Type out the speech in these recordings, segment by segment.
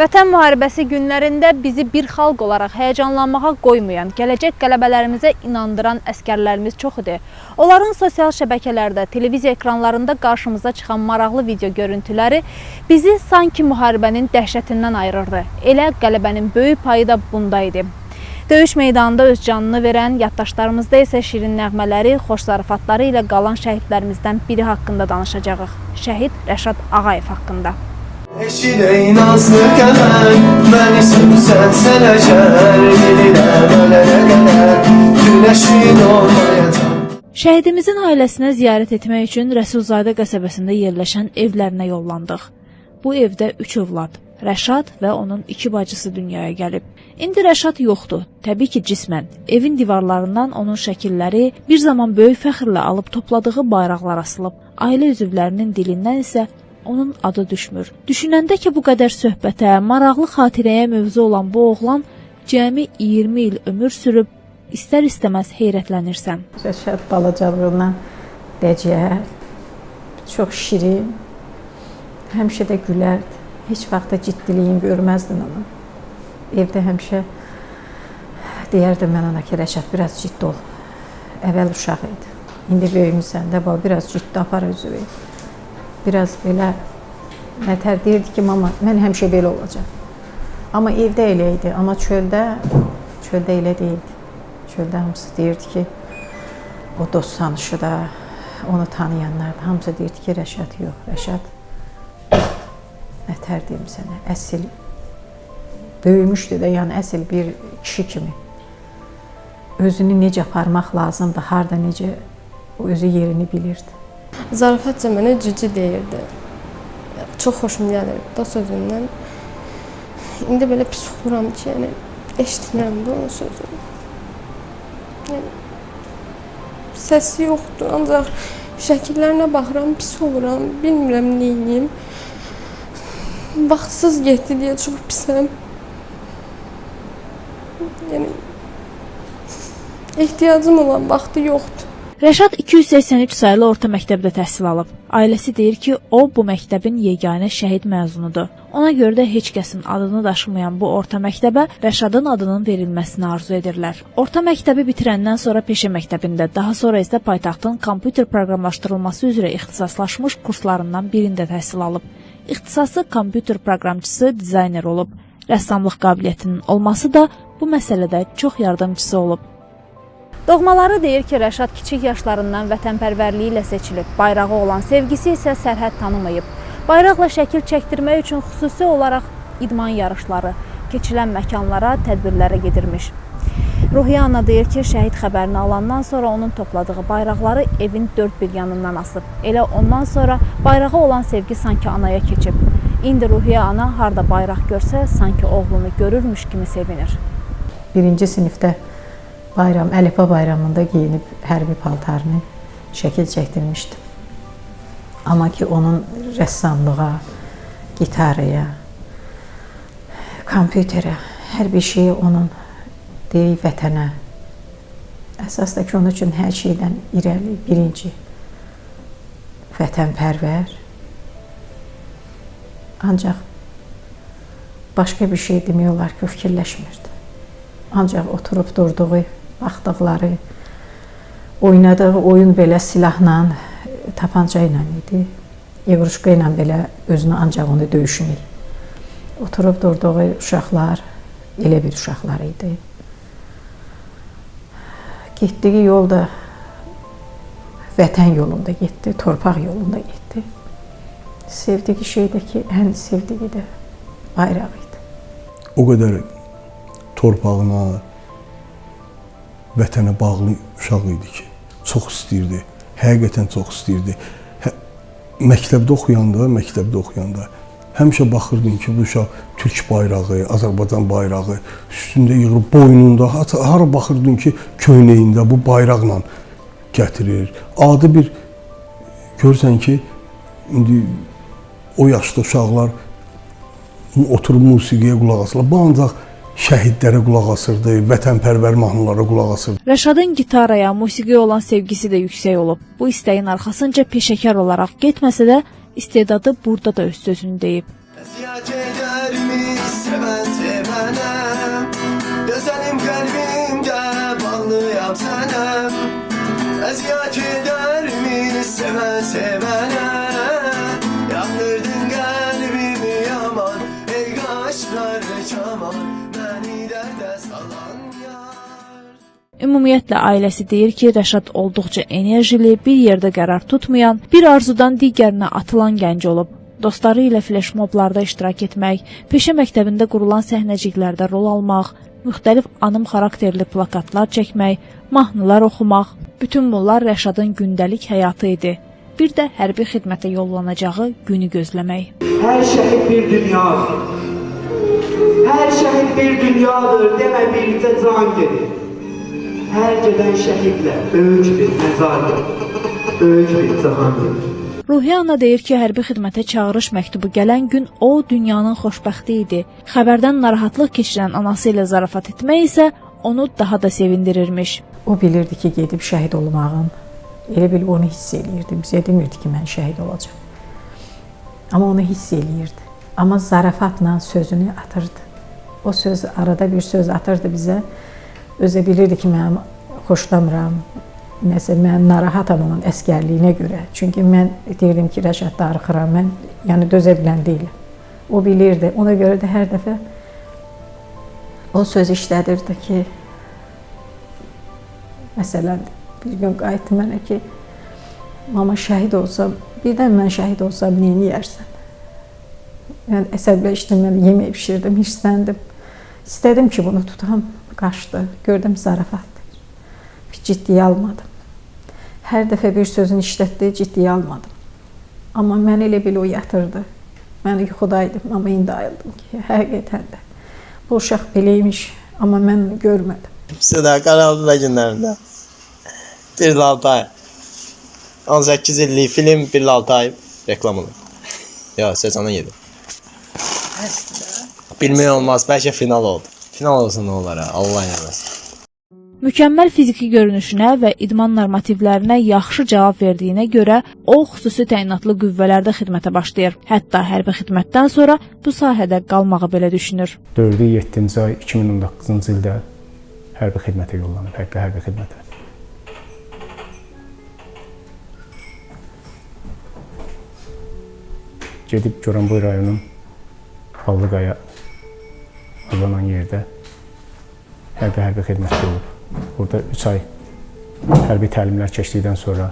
Vətən müharibəsi günlərində bizi bir xalq olaraq həyəcanlanmağa qoymayan, gələcək qələbələrimizə inandıran əskərlərimiz çox idi. Onların sosial şəbəkələrdə, televiziya ekranlarında qarşımıza çıxan maraqlı video görüntüləri bizi sanki müharibənin dəhşətindən ayırırdı. Elə qələbənin böyük payı da bunda idi. Döyüş meydanında öz canını verən, yaddaşlarımızda isə şirin nəğmələri, xoş zarafatları ilə qalan şəhidlərimizdən biri haqqında danışacağıq. Şəhid Rəşad Ağayev haqqında. Eşidey nazlı kemen Beni sevsen sen ecel Bilirəm ölene kadar Güneşin olmayacak Şəhidimizin ailəsinə ziyarət etmək üçün Rəsulzadə qəsəbəsində yerləşən evlərinə yollandıq. Bu evdə 3 övlad, Rəşad və onun iki bacısı dünyaya gəlib. İndi Rəşad yoxdur. Təbii ki, cismən. Evin divarlarından onun şəkilləri, bir zaman böyük fəxrlə alıb topladığı bayraqlar asılıb. Ailə üzvlərinin dilindən isə onun adı düşmür. Düşünəndə ki, bu qədər söhbətə, maraqlı xatirəyə mövzu olan bu oğlan cəmi 20 il ömür sürüb istər-istəməz heyrətlənirsən. Rəşad balacalığından dəcəl, çox şirin, həmişə də gülərdi. Heç vaxt da ciddiliyini görməzdin onun. Evdə həmişə deyərdim mən ona ki, Rəşad biraz ciddi ol. Əvvəl uşaq idi. İndi böyümüsən də, bax biraz ciddi apar özünü. Biraz belə nətər deyirdi ki, mama, mən həmişə belə olacağam. Amma evdə elə idi, amma çöldə çöldə elə deyildi. Çöldə hamısı deyirdi ki, o dost tanışı da, onu tanıyanlar da hamısı deyirdi ki, Rəşad yox, Rəşad nətər deyim sənə, əsl böyümüşdü də, yəni əsl bir kişi kimi. Özünü necə aparmaq lazımdır, harda necə özü yerini bilirdi. Zarafatca mənə cücü deyirdi. Çox xoşum gəlirdi də sözündən. İndi belə pis oluram ki, yəni eşitmirəm də onun sözünü. Yəni səsi yoxdur, ancaq şəkillərinə baxıram, pis oluram, bilmirəm nə edeyim. Vaxtsız getdi deyə çox pisəm. Yəni ehtiyacım olan vaxtı yoxdur. Rəşad 283 saylı orta məktəbdə təhsil alıb. Ailəsi deyir ki, o bu məktəbin yeganə şəhid məzunudur. Ona görə də heç kəsin adını daşımayan bu orta məktəbə Rəşadın adının verilməsini arzu edirlər. Orta məktəbi bitirəndən sonra peşə məktəbində, daha sonra isə paytaxtın kompüter proqramlaşdırılması üzrə ixtisaslaşmış kurslarından birində təhsil alıb. İxtisası kompüter proqramçısı, dizayner olub. Rəssamlıq qabiliyyətinin olması da bu məsələdə çox yardımçısı olub. Doğmaları deyir ki, Rəşad kiçik yaşlarından vətənpərvərliyi ilə seçilib. Bayrağı olan sevgisi isə sərhəd tanımayıb. Bayraqla şəkil çəkdirmək üçün xüsusi olaraq idman yarışları, keçilən məkanlara, tədbirlərə gedirmiş. Ruhiyyə ana deyir ki, şəhid xəbərini alandan sonra onun topladığı bayraqları evin dörd bir yanından asıb. Elə ondan sonra bayrağa olan sevgi sanki anaya keçib. İndi Ruhiyyə ana harda bayraq görsə, sanki oğlunu görürmüş kimi sevinir. Birinci sinifdə bayram, Əlifba bayramında geyinib hərbi paltarını şəkil çəkdirmişdim. Amma ki onun rəssamlığa, gitaraya, kompüterə, hər bir şeyi onun deyək vətənə. Əsas da ki, onun üçün hər şeydən irəli, birinci vətənpərvər. Ancaq başqa bir şey demək olar ki, fikirləşmirdi. Ancaq oturub durduğu, baxdıqları, oynadığı oyun belə silahla, tapanca ilə idi. Yevruşka ilə belə özünü ancaq onu döyüşmür. Oturub durduğu uşaqlar elə bir uşaqlar idi. Getdiyi yol vətən yolunda getdi, torpaq yolunda getdi. Sevdiyi şey də ki, ən sevdiyi də bayraq idi. o qədər torpağına, vətənə bağlı uşaq idi ki, çox istəyirdi. Həqiqətən çox istəyirdi. Hə, məktəbdə oxuyanda, məktəbdə oxuyanda həmişə baxırdın ki, bu uşaq türk bayrağı, Azərbaycan bayrağı üstündə yığılıb boynunda, hara hara baxırdın ki, köynəyində bu bayraqla gətirir. Adi bir görsən ki, indi o yaşda uşaqlar oturub musiqiyə qulaq asırlar. Bu ancaq şəhidlərə qulaq asırdı, vətənpərvər mahnılara qulaq asırdı. Rəşadın gitaraya, musiqiyə olan sevgisi də yüksək olub. Bu istəyin arxasınca peşəkar olaraq getməsə də istedadı burada da öz sözünü deyib. Əziyyət edərmi sevən sevənəm Gözəlim qəlbimdə bağlıyam sənə Əziyyət edərmi sevən sevənə Ümumiyyətlə ailəsi deyir ki, Rəşad olduqca enerjili, bir yerdə qərar tutmayan, bir arzudan digərinə atılan gənc olub. Dostları ilə flashmoblarda iştirak etmək, peşə məktəbində qurulan səhnəciklərdə rol almaq, müxtəlif anım xarakterli plakatlar çəkmək, mahnılar oxumaq, bütün bunlar Rəşadın gündəlik həyatı idi. Bir də hərbi xidmətə yollanacağı günü gözləmək. Her şehit bir dünyadır. Her şehit bir dünyadır deme birlikte can gelir. Her gelen şehitle büyük bir mezardır. Büyük bir cahandır. Ruhiyyə ana deyir ki, hərbi xidmətə çağırış məktubu gələn gün o dünyanın xoşbəxti idi. Xəbərdən narahatlıq keçirən anası ilə zarafat etmək isə onu daha da sevindirirmiş. O bilirdi ki, gedib şəhid olmağım. Elə bil onu hiss eləyirdi. Bizə demirdi ki, mən şəhid olacağam. Amma onu hiss eləyirdi. Amma zarafatla sözünü atırdı. O söz arada bir söz atırdı bizə. Özü bilirdi ki, mən xoşlamıram. Nəsə mən narahatam onun əskərliyinə görə. Çünki mən deyirdim ki, Rəşad darıxıram. Mən yəni dözə bilən deyiləm. O bilirdi. Ona görə də hər dəfə o söz işlədirdi ki, Məsələn, bir gün qayıtdı mənə ki, mama şəhid olsam, birdən mən şəhid olsam, nə yeyərsən? Mən əsəbləşdim, mən yemək bişirdim, hirsləndim. İstədim ki, bunu tutam, qaçdı. Gördüm zarafatdır. Bir ciddiyə almadım. Hər dəfə bir sözünü işlətdi, ciddiyə almadım. Amma mən elə bil o yatırdı. Mən yuxudaydım, amma indi ayıldım ki, həqiqətən də bu uşaq beləymiş, amma mən görmədim. Sədaqət Altıda günlərində. Bir il altı ay. 18 illik film bir il altı ay reklam olur. Ya sezona yedi. Bilmək olmaz. Bəlkə final oldu. Final olar ha? Allah eləməsin. Mükəmməl fiziki görünüşünə və idman normativlərinə yaxşı cavab verdiyinə görə o xüsusi təyinatlı qüvvələrdə xidmətə başlayır. Hətta hərbi xidmətdən sonra bu sahədə qalmağı belə düşünür. 4-ü 7-ci ay 2019-cu ildə hərbi xidmətə yollanıb, həqiqi hərbi xidmətə. Gedib Goranboy rayonunun Ballıqaya adlanan yerdə hərbi hərbi xidmətdə olub. Orada 3 ay hərbi təlimlər keçdikdən sonra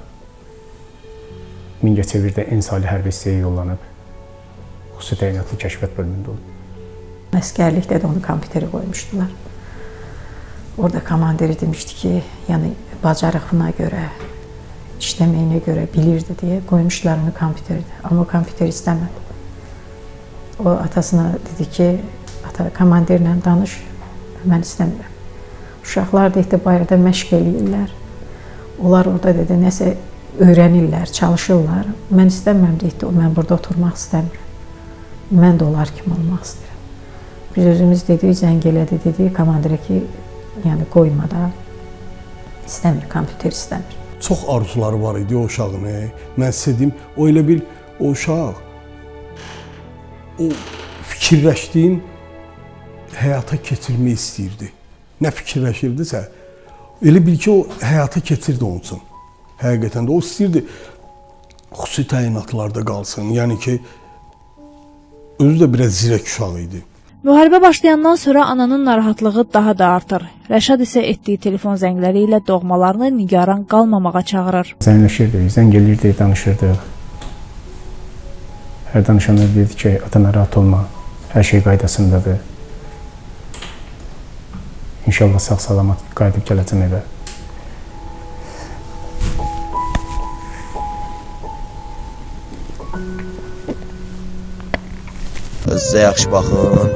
Mingəçevirdə Ensali hərbi hissəyə yollanıb. Xüsusi təyinatlı kəşfiyyat bölümündə olub. Əskərlikdə də onu kompüterə qoymuşdular. Orada komandiri demişdi ki, yəni bacarığına görə, işləməyinə görə bilirdi deyə qoymuşlar onu kompüterdə. Amma kompüter istəmədi. O atasına dedi ki, ata komandirlə danış, mən istəmirəm. Uşaqlar da etdi bayırda məşq eləyirlər. Onlar orada dedi nəsə öyrənirlər, çalışırlar. Mən istəmirəm dedi, mən burada oturmaq istəmirəm. Mən də onlar kimi olmaq istəyirəm. Biz özümüz dedik, zəng elədi dedi komandirə ki, yəni qoymada istəmir, kompüter istəmir. Çox arzuları var idi o uşağın. e. Mən sizə deyim, o elə bil o uşaq o fikirləşdiyin həyata keçirmək istəyirdi. Nə fikirləşirdisə, elə bil ki, o həyata keçirdi onun üçün. Həqiqətən də o istəyirdi xüsusi təyinatlarda qalsın. Yəni ki, özü də biraz zirək uşaq idi. Müharibə başlayandan sonra ananın narahatlığı daha da artır. Rəşad isə etdiyi telefon zəngləri ilə doğmalarını nigaran qalmamağa çağırır. Zəngləşirdik, zəng eləyirdik, danışırdıq. Hər danışanda dedi ki, ata narahat olma, hər şey qaydasındadır. İnşallah sağ-salamat qayıdıb gələcəm evə. Özünüzə yaxşı baxın.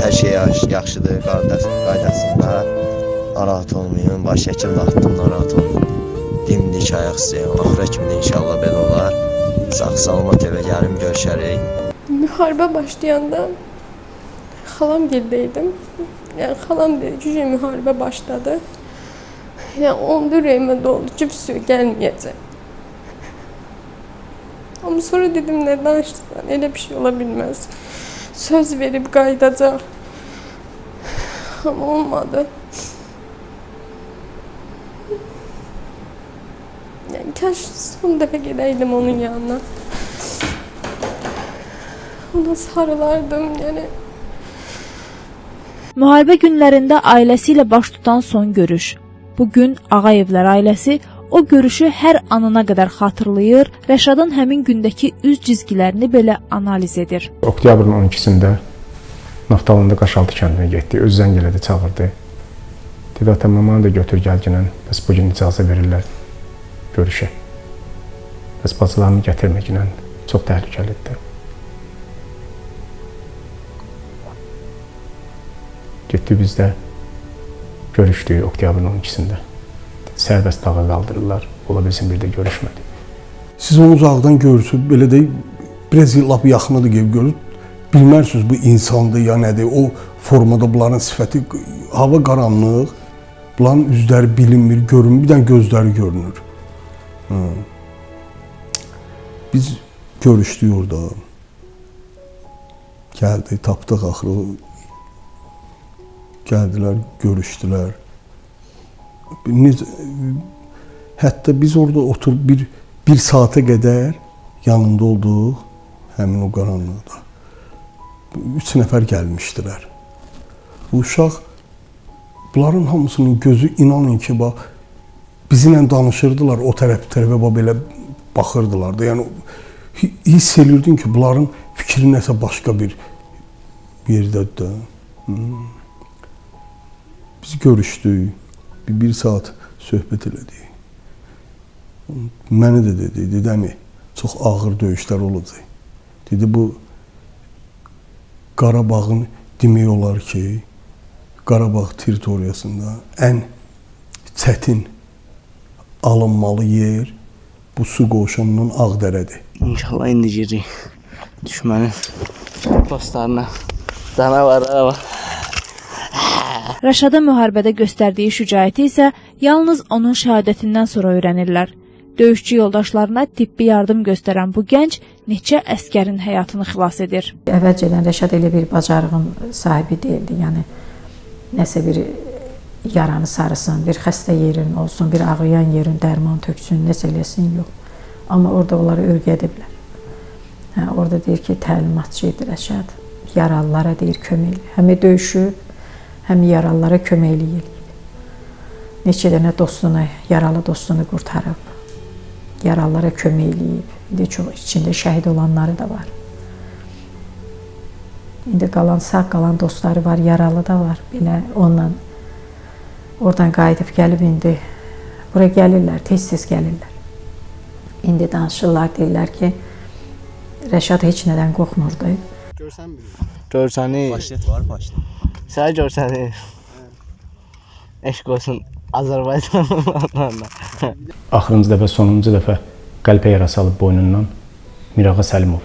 Hər şey yaxşı, yaxşıdır. Qardaş qaydasında. Narahat olmayın. Baş şəkil atdım, narahat olmayın. Dimdik ayaq istəyən. Axıra kimi inşallah belə olar. Sağ-salamat evə gəlim, görüşərik. Müharibə başlayanda xalam gildəydim. Yəni xalam dedi ki, "Şey, müharibə başladı." Yəni onda ürəyimə doldu ki, bir gəlməyəcək. Amma sonra dedim, nə danışırsan? Elə bir şey ola bilməz. Söz verib qayıdacaq. Ama olmadı. Yani kaş son defa gideydim onun yanına. Ona sarılardım yani. Müharibə günlərində ailəsi ilə baş tutan son görüş. Bu gün Ağayevlər ailəsi o görüşü hər anına qədər xatırlayır, Rəşadın həmin gündəki üz cizgilərini belə analiz edir. Oktyabrın 12-sində Naftalında Qaşaltı kəndinə getdi. Öz zəng elədi, çağırdı. Dedi, ata, mamanı da götür gəl ginən. Bəs bu gün icazə verirlər görüşə. Bəs bacılarını gətirmə ginən. Çox təhlükəlidir. Getdi biz də görüşdük oktyabrın 12-sində. Sərbəst dağa qaldırırlar. Ola bilsin bir də görüşmədik. Siz onu uzaqdan görürsüz, belə də biraz lap yaxınıdır gəlib görür. Bilmərsiniz bu insandır ya nədir. O formada bunların sifəti hava qaranlıq. Bunların üzləri bilinmir, görünmür. Bir dənə gözləri görünür. Biz görüşdük orada. Gəldi, tapdıq axırı. Gəldilər, görüşdülər. Necə, hətta biz orada oturub bir bir saata qədər yanında olduq həmin o qaranlıqda. Üç nəfər gəlmişdilər. Bu uşaq bunların hamısının gözü inanın ki, bax bizimlə danışırdılar, o tərəf tərəfə bax belə baxırdılar da. Yəni hi- hiss edirdin ki, bunların fikri nəsə başqa bir yerdədir də. Hmm. Biz görüşdük. Bir, bir saat söhbət elədik. Məni də dedi, dedi əmi, çox ağır döyüşlər olacaq. Dedi bu Qarabağın demək olar ki, Qarabağ territoriyasında ən çətin alınmalı yer bu su qoşununun Ağdərədir. İnşallah indi girecek. Düşmanın postlarına. Canavara bak. Rəşada müharibədə göstərdiyi şücaəti isə yalnız onun şəhadətindən sonra öyrənirlər. Döyüşçü yoldaşlarına tibbi yardım göstərən bu gənc neçə əskərin həyatını xilas edir. Əvvəlcədən Rəşad elə bir bacarığın sahibi deyildi. Yəni nəsə bir yaranı sarısın, bir xəstə yerin olsun, bir ağrıyan yerin dərman töksün, nəsə eləsin yox. Amma orada onları öyrədiblər. Hə, orada deyir ki, təlimatçı idi Rəşad. Yaralılara deyir kömək. Həm döyüşü, həm yaralılara kömək eləyir. Neçə dənə dostunu, yaralı dostunu qurtarıb. Yaralılara kömək eləyib. İndi çox içində şəhid olanları da var. İndi qalan sağ qalan dostları var, yaralı da var. Belə onunla oradan qayıdıb gəlib indi bura gəlirlər, tez-tez gəlirlər. İndi danışırlar, deyirlər ki, Rəşad heç nədən qorxmurdu. Görsəni. Başlet var, başlet. Sen görsəni. Eşq olsun Azərbaycanlılarla. Axırıncı dəfə, sonuncu dəfə qəlpə yarası alıb boynundan Mirağa Səlimov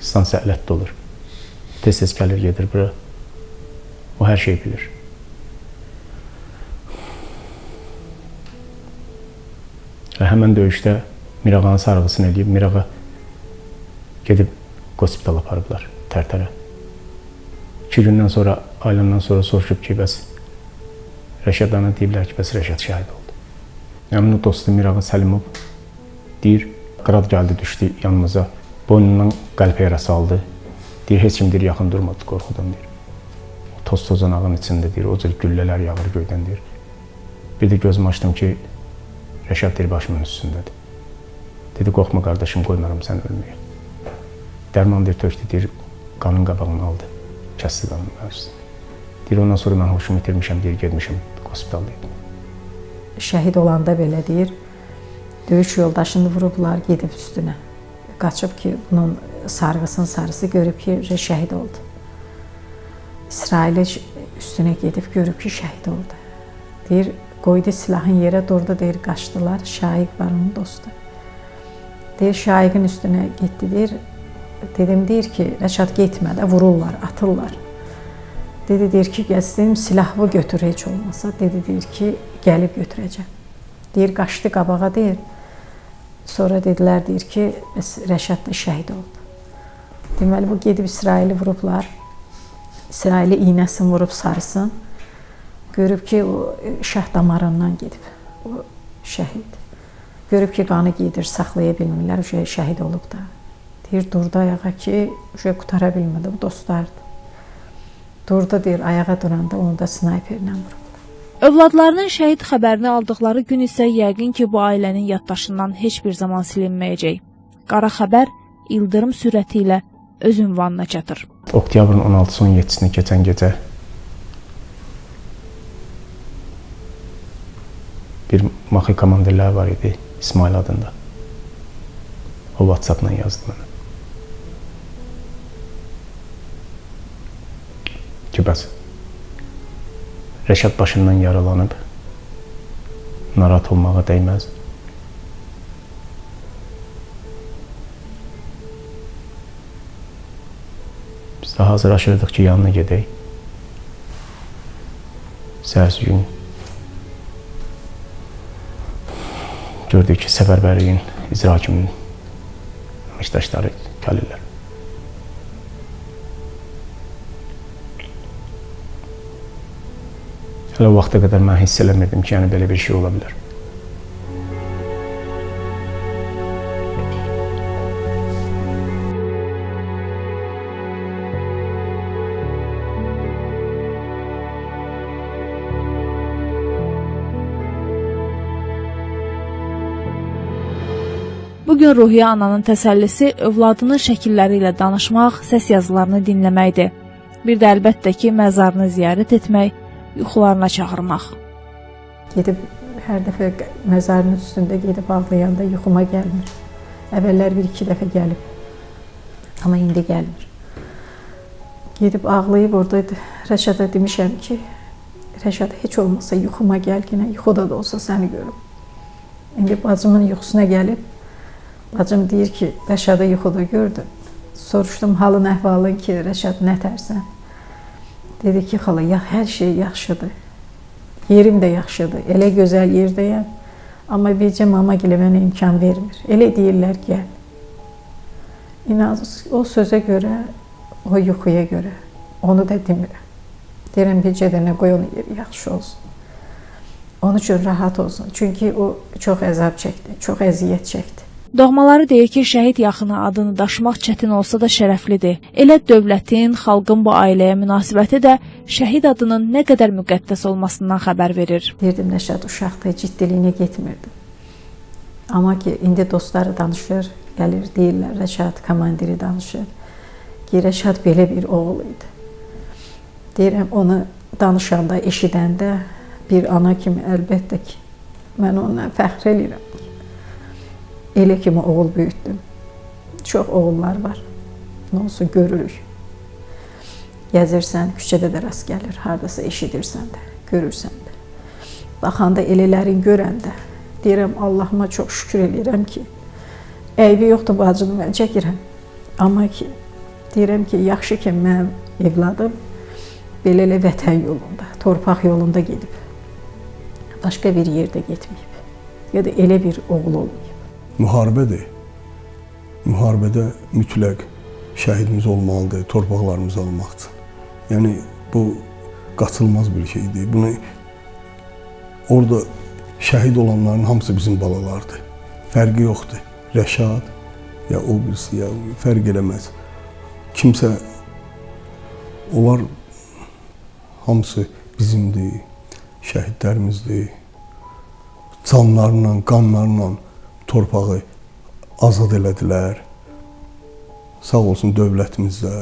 stansiya ələtdə olur. Tez-tez gəlir, gedir bura. O hər şeyi bilir. Və həmən döyüşdə Mirağanın sarğısını eləyib, Mirağa gedib hospitala aparıblar Tərtərə. İki gündən sonra, aylandan sonra soruşub ki, bəs Rəşad ana deyiblər ki, bəs Rəşad şəhid oldu. Həmin o dostu Mirağa Səlimov deyir, qrad gəldi, düşdü yanımıza. Boynundan qəlpə yarası aldı. Deyir, heç kim deyir, yaxın durmadı qorxudan deyir. O toz tozanağın içində deyir, o cür güllələr yağır göydən deyir. Bir də gözümü açdım ki, Rəşad deyir, başımın üstündədir. Dedi, qorxma qardaşım, qoymaram sən ölməyə. Dərman deyir, tökdü, deyir, qanın qabağını aldı. Kəsdi qanın mövzusunu. Deyir, ondan sonra mən hoşumu itirmişəm, deyir, getmişəm hospitaldaydım. Şəhid olanda belə deyir, döyüş yoldaşını vurublar, gedib üstünə. Qaçıb ki, bunun sarğısının sarısı görüb ki, şəhid oldu. İsrail üstünə gedib görüb ki, şəhid oldu. Deyir, qoydu silahın yerə, durdu, deyir, qaçdılar. Şaiq var onun dostu. Deyir, Şaiqin üstünə getdi, deyir, dedim, deyir ki, Rəşad getmə də, vururlar, atırlar. Dedi, deyir ki, gəzdim, silahımı götür heç olmasa. Dedi, deyir ki, gəlib götürəcəm. Deyir, qaçdı qabağa, deyir. Sonra dedilər, deyir ki, bəs Rəşad da şəhid oldu. Deməli, bu gedib İsraili vurublar. İsraili iynəsini vurub sarısın. Görüb ki o şah damarından gedib. O şəhid. Görüb ki, qanı gedir, saxlaya bilmirlər, şəhid olub da. Deyir, durdu ayağa ki, uşaq qutara bilmədi, bu dostlardı. Durdu deyir, ayağa duranda onu da snayperlə vurub. Övladlarının şəhid xəbərini aldıqları gün isə yəqin ki, bu ailənin yaddaşından heç bir zaman silinməyəcək. Qara xəbər ildırım sürəti ilə öz ünvanına çatır. Oktyabrın 16-17-sini keçən gecə bir maxi komandirlər var idi İsmail adında. O WhatsApp-la yazdı mənə. Bəs Rəşad başından yaralanıb narahat olmağa dəyməz. Biz də hazırlaşırdıq ki, yanına gedək. Səhərsi gün gördük ki, səfərbərliyin icra hakiminin əməkdaşları gəlirlər. Hələ o vaxta qədər mən hiss eləmirdim ki, yəni belə bir şey ola bilər. Bu gün Ruhiyyə ananın təsəllisi övladının şəkilləri ilə danışmaq, səs yazılarını dinləməkdir. Bir də əlbəttə ki, məzarını ziyarət etmək, yuxularına çağırmaq. Gedib hər dəfə məzarın üstündə gedib ağlayanda yuxuma gəlmir. Əvvəllər bir-iki dəfə gəlib. Amma indi gəlmir. Gedib ağlayıb orada Rəşada demişəm ki, Rəşad heç olmasa yuxuma gəl, yenə yuxuda da olsa səni görüm. İndi bacımın yuxusuna gəlib bacım deyir ki, Rəşadı yuxuda gördüm. Soruşdum halın əhvalın ki, Rəşad nə tərsən? Dedi ki, xala, ya hər şey yaxşıdır. Yerim də yaxşıdır. Elə gözəl yerdəyəm. Amma bircə mama gilə mənə imkan vermir. Elə deyirlər gəl. İnan o sözə görə, o yuxuya görə onu da demirəm. Deyirəm bircə dənə qoy onu yeri yaxşı olsun. Onun üçün rahat olsun. Çünki o çox əzab çəkdi, çox əziyyət çəkdi. Doğmaları deyir ki, şəhid yaxını adını daşımaq çətin olsa da şərəflidir. Elə dövlətin, xalqın bu ailəyə münasibəti də şəhid adının nə qədər müqəddəs olmasından xəbər verir. Deyirdim Rəşad uşaqdır, ciddiliyinə getmirdim. Amma ki, indi dostları danışır, gəlir, deyirlər Rəşad komandiri danışır. Ki, Rəşad belə bir oğul idi. Deyirəm, onu danışanda, eşidəndə bir ana kimi əlbəttə ki, mən onunla fəxr edirəm. Elə kimi oğul böyütdüm. Çox oğullar var. Nə olsun görürük. Gəzirsən, küçədə də rast gəlir, hardasa eşidirsən də, görürsən də. Baxanda elələrin görəndə deyirəm Allahıma çox şükür edirəm ki, əybi yoxdur bacını mən çəkirəm. Amma ki deyirəm ki, yaxşı ki mənim evladım belə elə vətən yolunda, torpaq yolunda gedib. Başqa bir yerdə getməyib. Ya da elə bir oğul olmayıb. Müharibədir. Müharibədə mütləq şəhidimiz olmalıdır, torpaqlarımızı almaq üçün. Yəni bu qaçılmaz bir şeydir. Bunu orada şəhid olanların hamısı bizim balalardır. Fərqi yoxdur. Rəşad ya o birisi ya fərq eləməz. Kimsə onlar hamısı bizimdir, şəhidlərimizdir. Canlarla, qanlarla torpağı azad elədilər. Sağ olsun dövlətimiz də.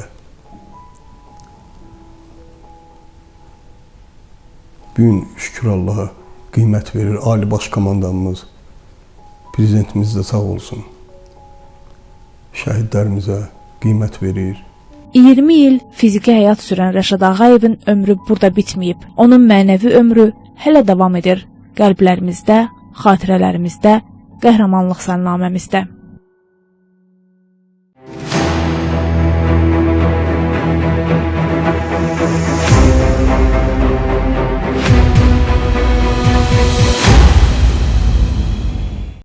Bu gün şükür Allaha qiymət verir Ali Baş Komandanımız. Prezidentimiz də sağ olsun. Şəhidlərimizə qiymət verir. 20 il fiziki həyat sürən Rəşad Ağayevin ömrü burada bitməyib. Onun mənəvi ömrü hələ davam edir. Qəlblərimizdə, xatirələrimizdə, qəhrəmanlıq salnaməmizdə.